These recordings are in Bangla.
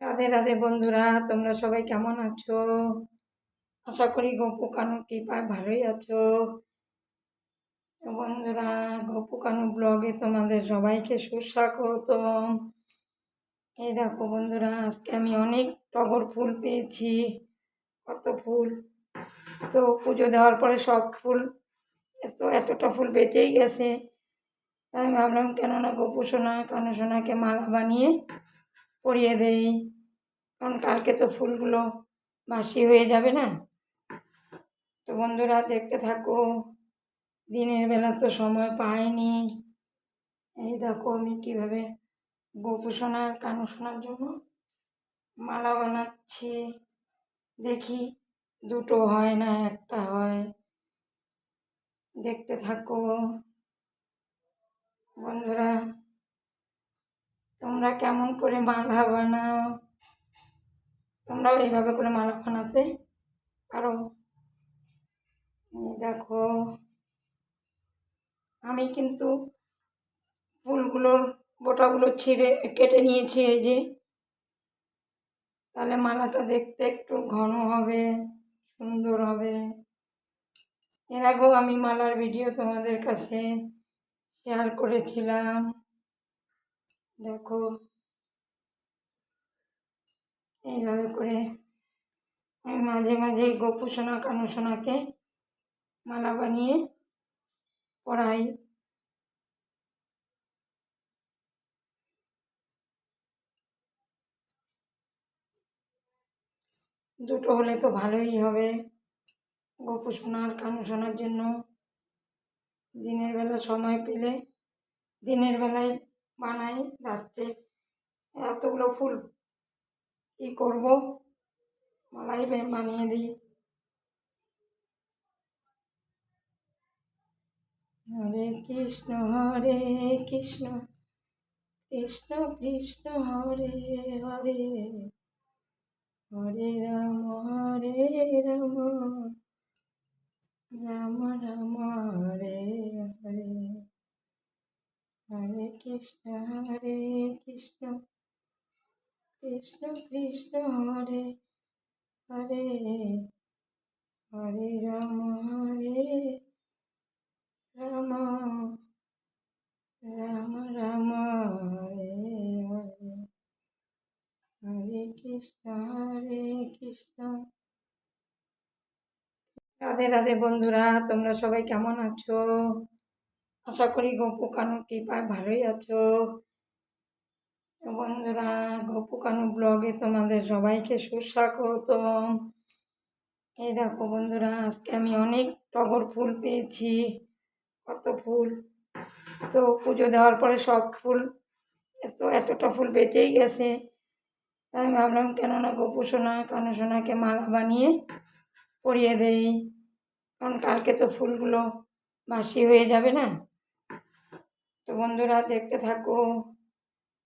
রাধে রাধে বন্ধুরা, তোমরা সবাই কেমন আছো? আশা করি গপু কানু কৃপায় ভালোই আছো। বন্ধুরা, গপু কানু ব্লগে তোমাদের সবাইকে সুস্বাগতম। এই দেখো বন্ধুরা, আজকে আমি অনেক টগর ফুল পেয়েছি। কত ফুল? তো পুজো দেওয়ার পরে সব ফুল, এত, এতটা ফুল বেঁচেই গেছে। আমি ভাবলাম, কেননা গোপু সোনা, কানু সোনাকে মালা বানিয়ে পরিয়ে দেই। কারণ কালকে তো ফুলগুলো বাসি হয়ে যাবে না। তো বন্ধুরা, দেখতে থাকো। দিনের বেলা তো সময় পাইনি। এই দেখো আমি কীভাবে গোপু সোনার কানু সোনার জন্য মালা বানাচ্ছি। দেখি, দুটো হয় না, একটা হয়। দেখতে থাকো। বন্ধুরা তোমরা কেমন করে মালা বানাও? তোমরাও এইভাবে করে মালা বানাতে পারো? দেখো, আমি কিন্তু ফুলগুলোর বোটাগুলো ছিঁড়ে, কেটে নিয়েছি এই যে। তাহলে মালাটা দেখতে একটু ঘন হবে, সুন্দর হবে। এর আগেও আমি মালার ভিডিও তোমাদের কাছে শেয়ার করেছিলাম। দেখো, এইভাবে করে আমি মাঝে মাঝে গোপু সোনা কানু সোনাকে মালা বানিয়ে পরাই দুটো হলে তো ভালোই হবে গোপু সোনার কানু সোনার জন্য। দিনের বেলা সময় পেলে, দিনের বেলায় বানাই রাত্রে। এতগুলো ফুল কী করব? মালাই বানিয়ে দিই। হরে কৃষ্ণ হরে কৃষ্ণ কৃষ্ণ কৃষ্ণ, হরে হরে। হরে রাম হরে রাম। রাম রাম, হরে হরে। হরে কৃষ্ণ হরে কৃষ্ণ। কৃষ্ণ কৃষ্ণ, হরে হরে হরে রাম হরে রাম। রাম রাম, হরে হরে হরে কৃষ্ণ হরে কৃষ্ণ। রাধে রাধে বন্ধুরা, তোমরা সবাই কেমন আছো? আশা করি গপু কানুর কৃপায় ভালোই আছো। বন্ধুরা, গপু কানু ব্লগে তোমাদের সবাইকে সুস্বাগতম। এই দেখো বন্ধুরা, আজকে আমি অনেক টগর ফুল পেয়েছি। কত ফুল? তো পুজো দেওয়ার পরে সব ফুল, এত, এতটা ফুল বেঁচেই গেছে। আমি ভাবলাম, কেননা গপু সোনা, কানু সোনাকে মালা বানিয়ে পরিয়ে দেই। কারণ কালকে তো ফুলগুলো বাসি হয়ে যাবে না। বন্ধুরা দেখতে থাকো।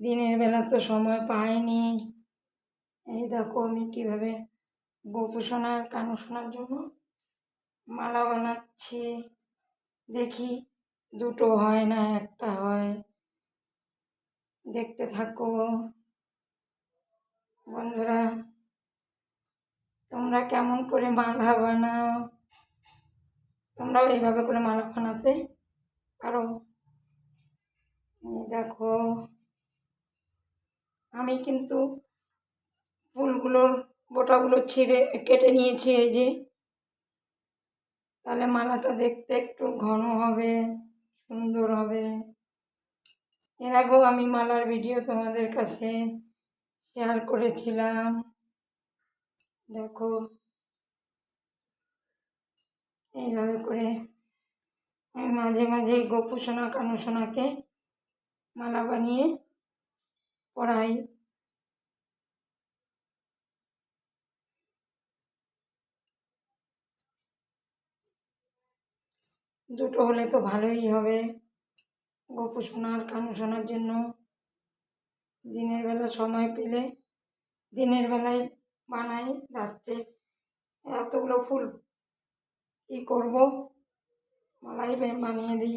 দিনের বেলা তো সময় পাইনি। এই দেখো আমি কীভাবে গোপু সোনার কানু সোনার জন্য মালা বানাচ্ছি। দেখি দুটো হয় না, একটা হয়। দেখতে থাকো। বন্ধুরা, তোমরা কেমন করে মালা বানাও? তোমরাও এইভাবে করে মালা বানাতে পারো। দেখো, আমি কিন্তু ফুলগুলোর বোটাগুলো ছিঁড়ে, কেটে নিয়েছি এই যে। তাহলে মালাটা দেখতে একটু ঘন হবে, সুন্দর হবে। এর আগেও আমি মালার ভিডিও তোমাদের কাছে শেয়ার করেছিলাম। দেখো, এইভাবে করে আমি মাঝে মাঝে গোপু সোনা কানু মালা বানিয়ে পরাই দুটো হলে তো ভালোই হবে গোপু সোনার কানু শোনার জন্য। দিনের বেলা সময় পেলে দিনের বেলায় বানাই রাত্রে। এতগুলো ফুল কী করব? মালাই বানিয়ে দিই।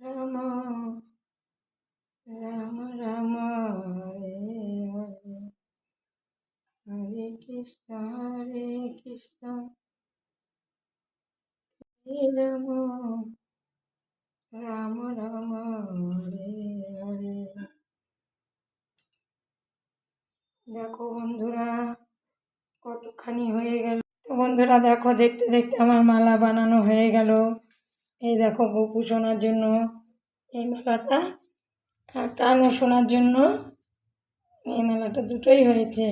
রাম রাম রাম হরে হরে হরে কৃষ্ণ হরে কৃষ্ণ। হরে রাম রাম রাম হরে হরে দেখো বন্ধুরা, কতখানি হয়ে গেল। তো বন্ধুরা, দেখো, দেখতে দেখতে আমার মালা বানানো হয়ে গেল। এই দেখো গোপু শোনার জন্য এই মেলাটা আর কানও শোনার জন্য এই মেলাটা দুটোই হয়েছে।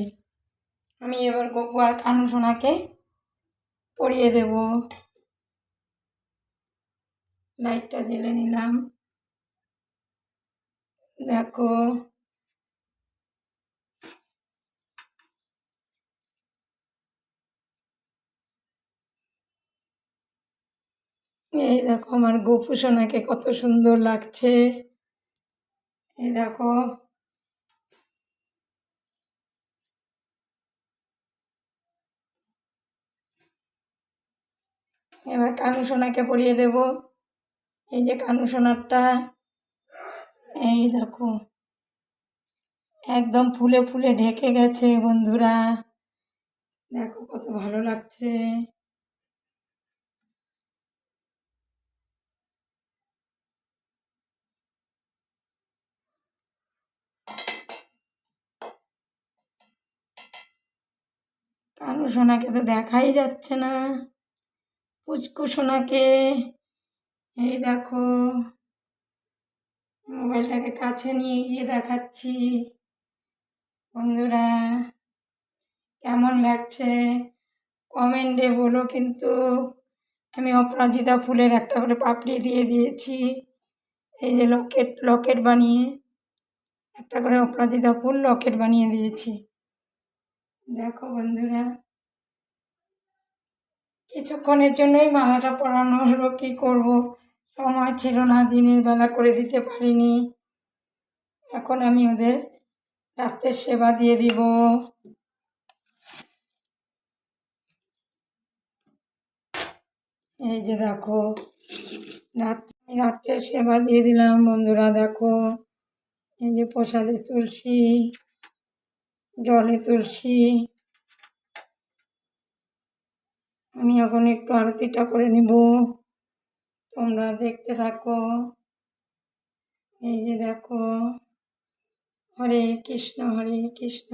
আমি এবার গপু আর কানু সোনাকে পরিয়ে দেব। লাইটটা জ্বেলে নিলাম। দেখো এই দেখো আমার গপু সোনাকে কত সুন্দর লাগছে। এই দেখো। এবার কানু সোনাকে পরিয়ে দেব। এই যে কানু সোনারটা। এই দেখো। একদম ফুলে ফুলে ঢেকে গেছে বন্ধুরা। দেখো কত ভালো লাগছে। কানু সোনাকে তো দেখাই যাচ্ছে না। পুচকু সোনাকে। এই দেখো, মোবাইলটাকে কাছে নিয়ে গিয়ে দেখাচ্ছি। বন্ধুরা, কেমন লাগছে? কমেন্টে বলো কিন্তু। আমি অপরাজিতা ফুলের একটা করে পাপড়ি দিয়ে দিয়েছি। এই যে লকেট লকেট বানিয়ে, একটা করে অপরাজিতা ফুল লকেট বানিয়ে দিয়েছি। দেখো বন্ধুরা, কিছুক্ষণের জন্যই মালাটা পরানো হলো, কী করব? সময় ছিল না, দিনের বেলা করে দিতে পারিনি। এখন আমি ওদের রাত্রের সেবা দিয়ে দিব। এই যে দেখো, রাত রাত্রের সেবা দিয়ে দিলাম বন্ধুরা, দেখো। এই যে প্রসাদে তুলসী। জলে তুলসী। আমি এখন একটু আরতিটা করে নিব। তোমরা দেখতে থাকো। এই যে দেখো। হরে কৃষ্ণ হরে কৃষ্ণ।